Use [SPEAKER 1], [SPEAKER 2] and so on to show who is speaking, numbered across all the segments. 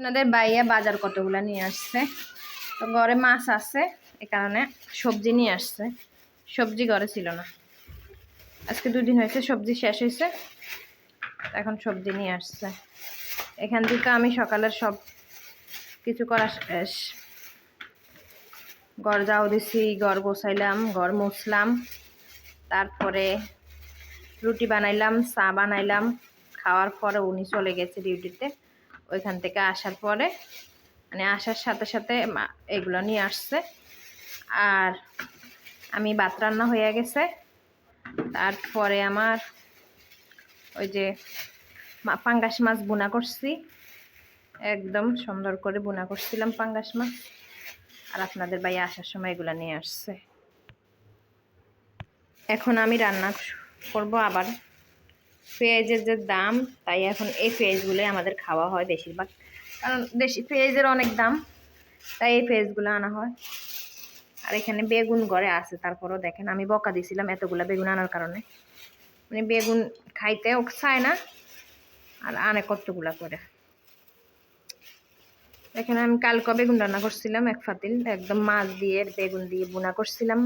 [SPEAKER 1] আপনাদের বাইয়া বাজার কতগুলা নিয়ে আসছে? তো ঘরে মাছ আছে, এ কারণে সবজি নিয়ে আসছে। সবজি ঘরে ছিল না। আজকে দুদিন হয়েছে, সবজি শেষ হয়েছে। এখন সবজি নিয়ে আসছে। এখান থেকে আমি সকালের সব কিছু করা শেষ। ঘর যাও দিছি, ঘর গোছাইলাম, ঘর মুছলাম। তারপরে রুটি বানাইলাম, চা বানাইলাম। খাওয়ার পরে উনি চলে গেছে ডিউটিতে। ওইখান থেকে আসার পরে মানে আসার সাথে সাথে এগুলো নিয়ে আসছে। আর আমি ভাত রান্না হয়ে গেছে। তারপরে আমার ওই যে পাঙ্গাস মাছ বোনা করছি। একদম সুন্দর করে বোনা করছিলাম পাঙ্গাস মাছ। আর আপনাদের ভাই আসার সময় এগুলো নিয়ে আসছে। এখন আমি রান্না করব আবার। পেঁয়াজের যে দাম, তাই এখন এই পেঁয়াজগুলোই আমাদের খাওয়া হয় বেশিরভাগ। কারণ দেশি পেঁয়াজের অনেক দাম, তাই এই পেঁয়াজগুলো আনা হয়। আর এখানে বেগুন ঘরে আছে, তারপরও দেখেন, আমি বকা দিছিলাম এতগুলা বেগুন আনার কারণে। মানে বেগুন খাইতেও চায় না, আর আনে কতগুলা করে। এখানে আমি কালকে বেগুন রান্না করছিলাম এক ফাতিল, একদম মাছ দিয়ে, বেগুন দিয়ে বোনা করছিলাম।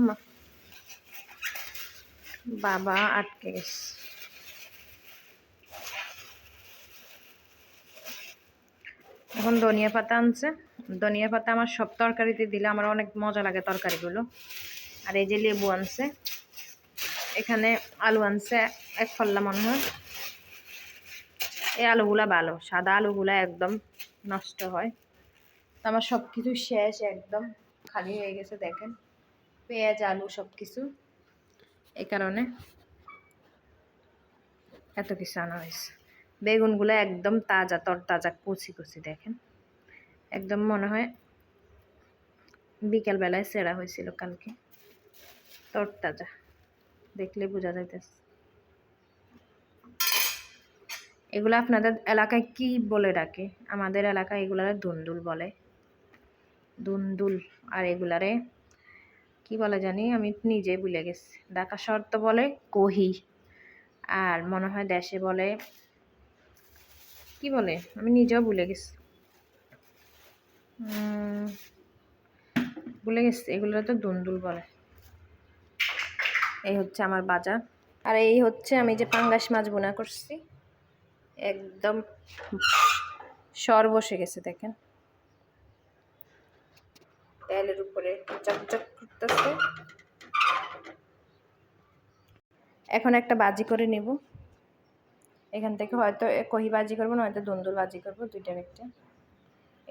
[SPEAKER 1] বাবা আটকে গেছে। এখন ধনিয়া পাতা আনছে। ধনিয়া পাতা আমার সব তরকারিতে দিলে আমার অনেক মজা লাগে তরকারিগুলো। আর এই যে লেবু আনছে, এখানে আলু আনছে, এক পাল্লা মনে হয়। এই আলুগুলা ভালো, সাদা আলুগুলা একদম নষ্ট হয়। তো আমার সব কিছু শেষ একদম, খালি হয়ে গেছে দেখেন। পেঁয়াজ, আলু সব কিছু এই কারণে এত কিছু আনা হয়েছে। বেগুনগুলো একদম তাজা, তরতাজা, কুচি কুচি দেখেন। একদম মনে হয় বিকেলবেলায় সেরা হয়েছিল কালকে। তরতাজা, দেখলে বোঝা যাইতেছে। এগুলো আপনাদের এলাকায় কি বলে ডাকে? আমাদের এলাকায় এগুলারে দুন্দুল বলে। দুন্দুল আর এগুলারে কি বলে জানি? আমি নিজে ভুলে গেছি। ঢাকা শহর তো বলে কহি। আর মনে হয় দেশে বলে কি বলে? আমি নিজেও ভুলে গেছি। ভুলে গেছি, এগুলো তো দুন্দুল বলে। এই হচ্ছে আমার বাজার। আর এই হচ্ছে আমি যে পাঙ্গাস মাছ বোনা করছি, একদম সর বসে গেছে, দেখেন। তেলের উপরে চকচক করতেছে। এখন একটা বাজি করে নেব। এখান থেকে হয়তো কহি বাজি করব না হয়তো দন্দুল বাজি করব দুইটার একটা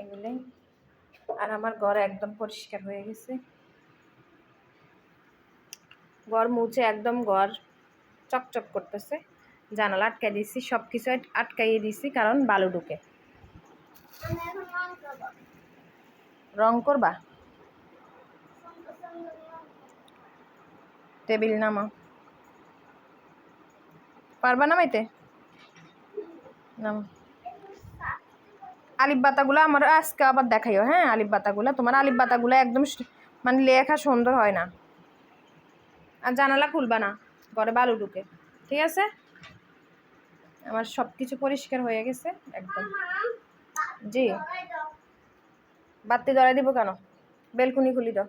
[SPEAKER 1] এগুলোই। আর আমার ঘর একদম পরিষ্কার হয়ে গেছে। ঘর মুছে একদম ঘর চকচক করতেছে। জানালা আটকাই দিয়েছি সব কিছু আটকাইয়ে দিয়েছি, কারণ বালু ঢুকে। রং করবা? টেবিল নামা পারবা নামাইতে? নাম আলিপ বাতাগুলো আমার আজকে আবার দেখাইও হ্যাঁ? আলিপ বাতাগুলো, তোমার আলিপ বাতাগুলো একদম মানে লেখা সুন্দর হয় না। আর জানালা খুলবা না, ঘরে বালু ঢুকে, ঠিক আছে? আমার সব কিছু পরিষ্কার হয়ে গেছে, একদম। জি। বাতি ধরাই দিব কেন? বেলকুনি খুলি দাও।